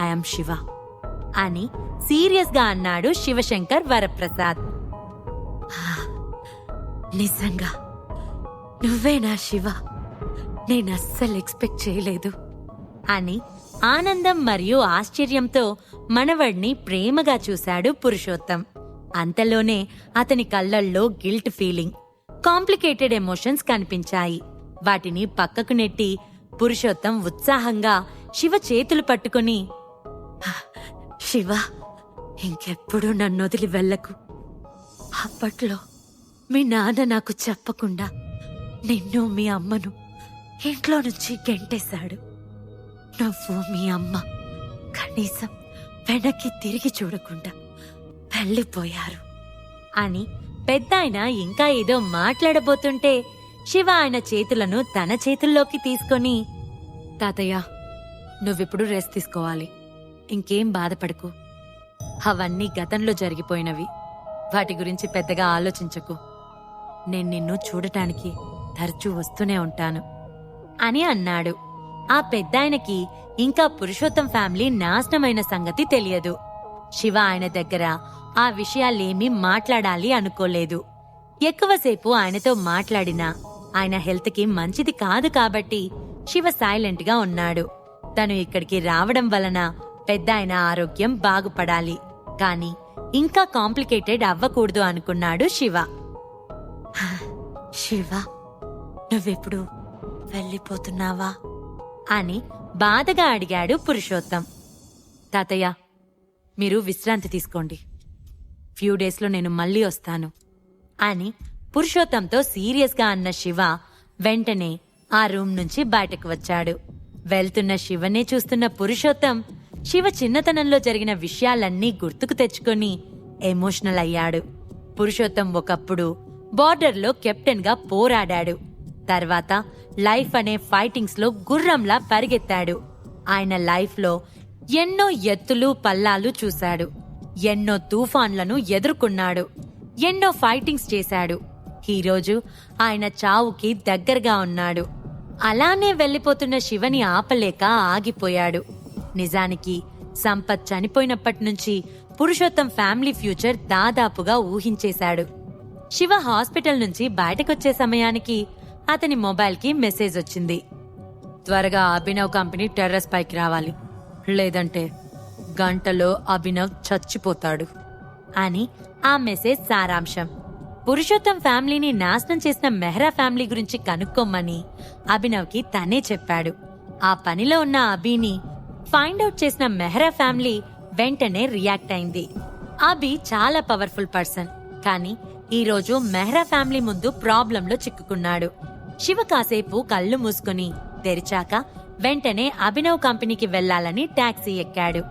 I'm Shiva అని సీరియస్గా అన్నాడు శివశంకర్ వరప్రసాద్. నిజంగా నిజంగా నువ్వేనా శివ? నేను అస్సలు ఎక్స్పెక్ట్ చేయలేదు. అని ఆనందం మరియు ఆశ్చర్యంతో మనవడిని ప్రేమగా చూశాడు పురుషోత్తం. అంతలోనే అతని కళ్ళల్లో గిల్ట్ ఫీలింగ్ కాంప్లికేటెడ్ ఎమోషన్స్ కనిపించాయి. వాటిని పక్కకు నెట్టి పురుషోత్తం ఉత్సాహంగా శివ చేతులు పట్టుకుని శివ ఇంకెప్పుడు నన్ను వదిలి వెళ్ళకు. అప్పట్లో మీ నాన్న నాకు చెప్పకుండా నిన్ను మీ అమ్మను ఇంట్లో నుంచి గెంటేశాడు. నువ్వు మీ అమ్మ కనీసం వెనక్కి తిరిగి చూడకుండా వెళ్ళిపోయారు. అని పెద్దాయన ఇంకా ఏదో మాట్లాడబోతుంటే శివ ఆయన చేతులను తన చేతుల్లోకి తీసుకొని తాతయ్య నువ్విప్పుడు రెస్ట్ తీసుకోవాలి. ఇంకేం బాధపడకు. అవన్నీ గతంలో జరిగిపోయినవి. వాటి గురించి పెద్దగా ఆలోచించకు. నేను నిన్ను చూడటానికి తరచూ వస్తూనే ఉంటాను. అని అన్నాడు. ఆ పెద్దాయనకి ఇంకా పురుషోత్తం ఫ్యామిలీ నాశనమైన సంగతి తెలియదు. శివ ఆయన దగ్గర ఆ విషయాలేమీ మాట్లాడాలి అనుకోలేదు. ఎక్కువసేపు ఆయనతో మాట్లాడినా ఆయన హెల్త్కి మంచిది కాదు కాబట్టి శివ సైలెంట్గా ఉన్నాడు. తను ఇక్కడికి రావడం వలన పెద్ద ఆయన ఆరోగ్యం బాగుపడాలి. కాని ఇంకా కాంప్లికేటెడ్ అవ్వకూడదు అనుకున్నాడు శివ. శివ నువ్వెప్పుడు వెళ్ళిపోతున్నావా? అని బాధగా అడిగాడు పురుషోత్తం. తాతయ్య మీరు విశ్రాంతి తీసుకోండి. ఫ్యూ డేస్లో నేను మళ్ళీ వస్తాను. అని పురుషోత్తంతో సీరియస్గా అన్న శివ వెంటనే ఆ రూమ్ నుంచి బయటకు వచ్చాడు. వెళ్తున్న శివనే చూస్తున్న పురుషోత్తం శివ చిన్నతనంలో జరిగిన విషయాలన్నీ గుర్తుకు తెచ్చుకొని ఎమోషనల్ అయ్యాడు. పురుషోత్తం ఒకప్పుడు బార్డర్లో కెప్టెన్గా పోరాడాడు. తర్వాత లైఫ్ అనే ఫైటింగ్స్లో గుర్రంలా పరిగెత్తాడు. ఆయన లైఫ్లో ఎన్నో ఎత్తులు పల్లాలు చూశాడు. ఎన్నో తుఫాన్లను ఎదుర్కొన్నాడు. ఎన్నో ఫైటింగ్స్ చేశాడు. ఈరోజు ఆయన చావుకి దగ్గరగా ఉన్నాడు. అలానే వెళ్ళిపోతున్న శివని ఆపలేక ఆగిపోయాడు. నిజానికి సంపత్ చనిపోయినప్పటి నుంచి పురుషోత్తం ఫ్యామిలీ ఫ్యూచర్ దాదాపుగా ఊహించేశాడు. శివ హాస్పిటల్ నుంచి బయటకొచ్చే సమయానికి అతని మొబైల్కి మెసేజ్ వచ్చింది. త్వరగా అభినవ్ కంపెనీ టెర్రస్ పైకి రావాలి. లేదంటే గంటలో అభినవ్ చచ్చిపోతాడు అని ఆ మెసేజ్ సారాంశం. పురుషోత్తం ఫ్యామిలీని నాశనం చేసిన మెహ్రా ఫ్యామిలీ గురించి కనుక్కోమని అభినవ్కి తనే చెప్పాడు. ఆ పనిలో ఉన్న అభిని ఫైండ్ అవుట్ చేసిన మెహ్రా ఫ్యామిలీ వెంటనే రియాక్ట్ అయింది. అభి చాలా పవర్ఫుల్ పర్సన్ కానీ ఈరోజు మెహ్రా ఫ్యామిలీ ముందు ప్రాబ్లంలో చిక్కుకున్నాడు. శివ కాసేపు కళ్ళు మూసుకుని తెరిచాక వెంటనే అభినవ్ కంపెనీకి వెళ్ళాలని టాక్సీ ఎక్కాడు.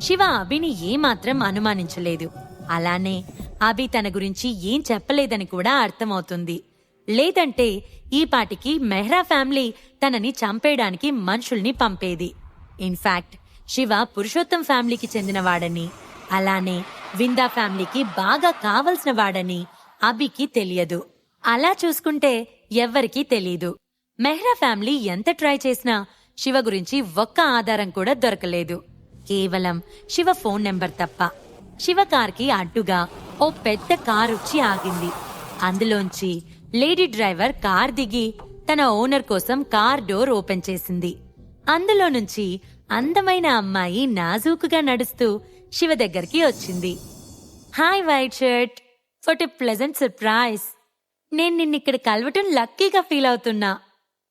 శివ అభిని ఏమాత్రం అనుమానించలేదు. అలానే అభి తన గురించి ఏం చెప్పలేదని కూడా అర్థమవుతుంది. లేదంటే ఈ పాటికి మెహ్రా ఫ్యామిలీ తనని చంపేయడానికి మనుషుల్ని పంపేది. ఇన్ఫాక్ట్ శివ పురుషోత్తం ఫ్యామిలీకి చెందినవాడని అలానే విందా ఫ్యామిలీకి బాగా కావలసిన వాడని అభికి తెలియదు. అలా చూసుకుంటే ఎవ్వరికీ తెలీదు. మెహ్రా ఫ్యామిలీ ఎంత ట్రై చేసినా శివ గురించి ఒక్క ఆధారం కూడా దొరకలేదు. కేవలం శివ ఫోన్ నెంబర్ తప్ప. శివ కార్కి అడ్డుగా ఓ పెద్ద కార్ వచ్చి ఆగింది. అందులోంచి లేడీ డ్రైవర్ కార్ దిగి తన ఓనర్ కోసం కార్ డోర్ ఓపెన్ చేసింది. అందులో నుంచి అందమైన అమ్మాయి నాజూకుగా నడుస్తూ శివ దగ్గరికి వచ్చింది. Hi white shirt. For a pleasant surprise. నేను నిన్నిక్కడ కలవటం లక్కీగా ఫీల్ అవుతున్నా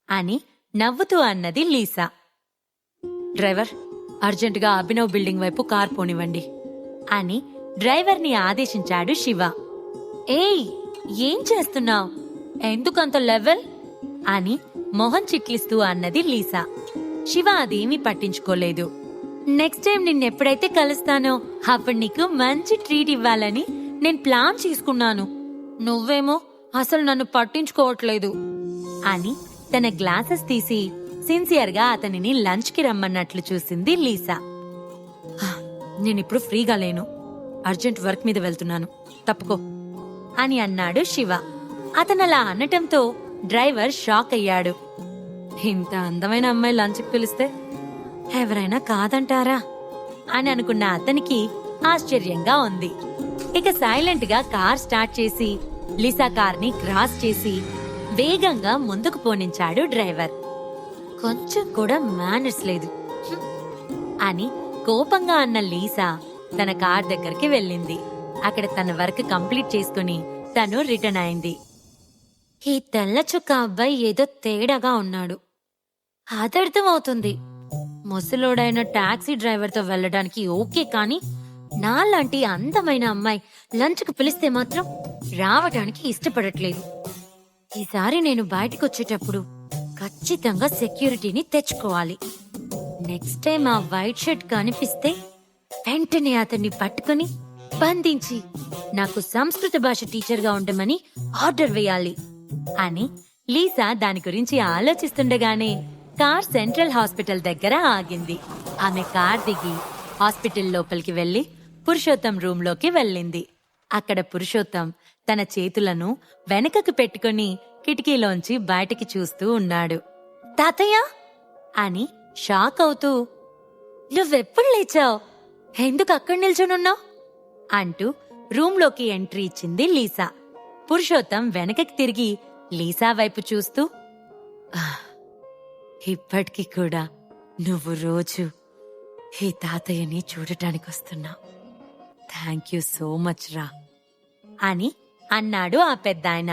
అని నవ్వుతూ అన్నది లీసా. డ్రైవర్ అర్జెంటుగా అభినవ్ బిల్డింగ్ వైపు కార్ పోనివ్వండి అని డ్రైవర్ని ఆదేశించాడు శివ. ఏయ్ ఏం చేస్తున్నావు? ఎందుకంత లెవెల్? అని మొహం చిట్లిస్తూ అన్నది లీసా. శివ అదేమీ పట్టించుకోలేదు. నెక్స్ట్ టైం నిన్నెప్పుడైతే కలుస్తానో అప్పుడు నీకు మంచి ట్రీట్ ఇవ్వాలని నేను ప్లాన్ చేసుకున్నాను. నువ్వేమో అసలు నన్ను పట్టించుకోవట్లేదు అని తన గ్లాసెస్ తీసి సిన్సియర్గా అతనిని లంచ్కి రమ్మన్నట్లు చూసింది లీసా. నేనిప్పుడు ఫ్రీగా లేను. అర్జెంట్ వర్క్ మీద వెళ్తున్నాను. తప్పుకో. అని అన్నాడు శివ. అతనలా అనటంతో డ్రైవర్ షాక్ అయ్యాడు. ఇంత అందమైన అమ్మాయి లంచ్కి పిలిస్తే ఎవరైనా కాదంటారా? అని అనుకున్న అతనికి ఆశ్చర్యంగా ఉంది. ఇక సైలెంట్గా కార్ స్టార్ట్ చేసి లిసా కార్ని క్రాస్ చేసి వేగంగా ముందుకు పోనించాడు డ్రైవర్. కొంచెం కూడా మేనర్స్ లేదు. అని కోపంగా అన్న లీసా తన కార్ దగ్గరికి వెళ్ళింది. అక్కడ తన వర్క్ కంప్లీట్ చేసుకుని తను రిటర్న్ అయింది. ఈ తెల్ల చుక్క అబ్బాయి ఏదో తేడాగా ఉన్నాడు. అదర్థమవుతుంది ముసలోడైన టాక్సీ డ్రైవర్తో వెళ్ళడానికి ఓకే కానీ నాలాంటి అందమైన అమ్మాయి లంచ్కు పిలిస్తే మాత్రం రావడానికి ఇష్టపడట్లేదు. ఈసారి నేను బయటకు వచ్చేటప్పుడు ఖచ్చితంగా సెక్యూరిటీని తెచ్చుకోవాలి. నెక్స్ట్ టైం ఆ వైట్ షర్ట్ కనిపిస్తే వెంటనే అతన్ని పట్టుకుని బంధించి నాకు సంస్కృత భాష టీచర్గా ఉండమని ఆర్డర్ వేయాలి అని లీసా దాని గురించి ఆలోచిస్తుండగానే కార్ సెంట్రల్ హాస్పిటల్ దగ్గర ఆగింది. ఆమె కార్ దిగి హాస్పిటల్ లోపలికి వెళ్ళి పురుషోత్తం రూంలోకి వెళ్ళింది. అక్కడ పురుషోత్తం తన చేతులను వెనకకు పెట్టుకుని కిటికీలోంచి బయటికి చూస్తూ ఉన్నాడు. తాతయ్య! అని షాక్ అవుతూ నువ్వెప్పుడు లేచావు? ఎందుకు అక్కడ నిల్చునున్నావు? అంటూ రూంలోకి ఎంట్రీ ఇచ్చింది లీసా. పురుషోత్తం వెనకకి తిరిగి లీసా వైపు చూస్తూ "ఆహ్, ఇప్పటికీ కూడా నువ్వు రోజు ఈ తాతయ్యని చూడటానికి వస్తున్నావు థ్యాంక్ యూ సో మచ్ రా అని అన్నాడు ఆ పెద్దాయన.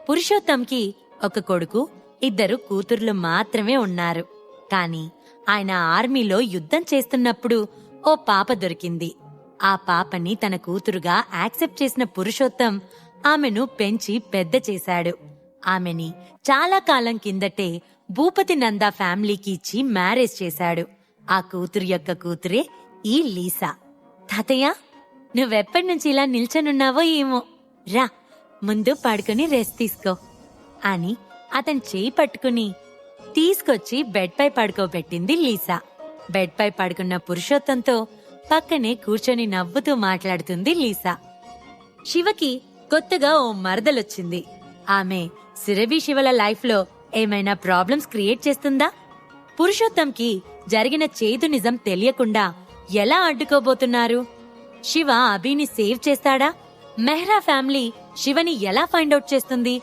పురుషోత్తంకి ఒక కొడుకు ఇద్దరు కూతుర్లు మాత్రమే ఉన్నారు. కాని ఆయన ఆర్మీలో యుద్ధం చేస్తున్నప్పుడు ఓ పాప దొరికింది. ఆ పాపని తన కూతురుగా యాక్సెప్ట్ చేసిన పురుషోత్తం ఆమెను పెంచి పెద్ద చేశాడు. ఆమెని చాలా కాలం కిందటే భూపతి నందా ఫ్యామిలీకి ఇచ్చి మ్యారేజ్ చేశాడు. ఆ కూతురు యొక్క కూతురే ఈ లీసా. తాతయ్య నువ్వెప్పటి నుంచి ఇలా నిల్చనున్నావో ఏమో. రా ముందు పడుకుని రెస్ట్ తీసుకో అని అతను చేయి పట్టుకుని తీసుకొచ్చి బెడ్పై పడుకోబెట్టింది లీసా. బెడ్పై పడుకున్న పురుషోత్తంతో పక్కనే కూర్చొని నవ్వుతూ మాట్లాడుతుంది లీసా. శివకి కొత్తగా ఓ మరదలొచ్చింది. ఆమె సురభి శివల లైఫ్లో ఏమైనా ప్రాబ్లమ్స్ క్రియేట్ చేస్తుందా? పురుషోత్తంకి జరిగిన చేదు నిజం తెలియకుండా ఎలా అడ్డుకోబోతున్నారు? శివ అభిని సేవ్ చేస్తాడా? మెహ్రా ఫ్యామిలీ శివని ఎలా ఫైండ్ అవుట్ చేస్తుంది?